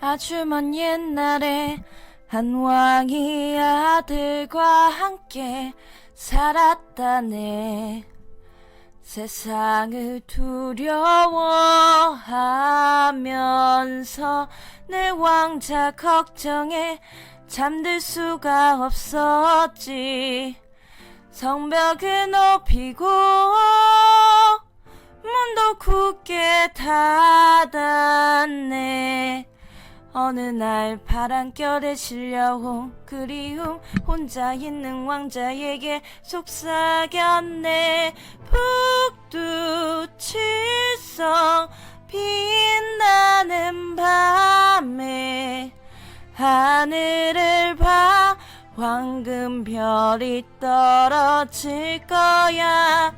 아주 먼 옛날에 한 왕이 아들과 함께 살았다네. 세상을 두려워하면서 내 왕자 걱정에 잠들 수가 없었지. 성벽을 높이고 문도 굳게 닫았네 어느 날 바람결에 실려온 그리움 혼자 있는 왕자에게 속삭였네. 북두칠성 빛나는 밤에 하늘을 봐 황금 별이 떨어질 거야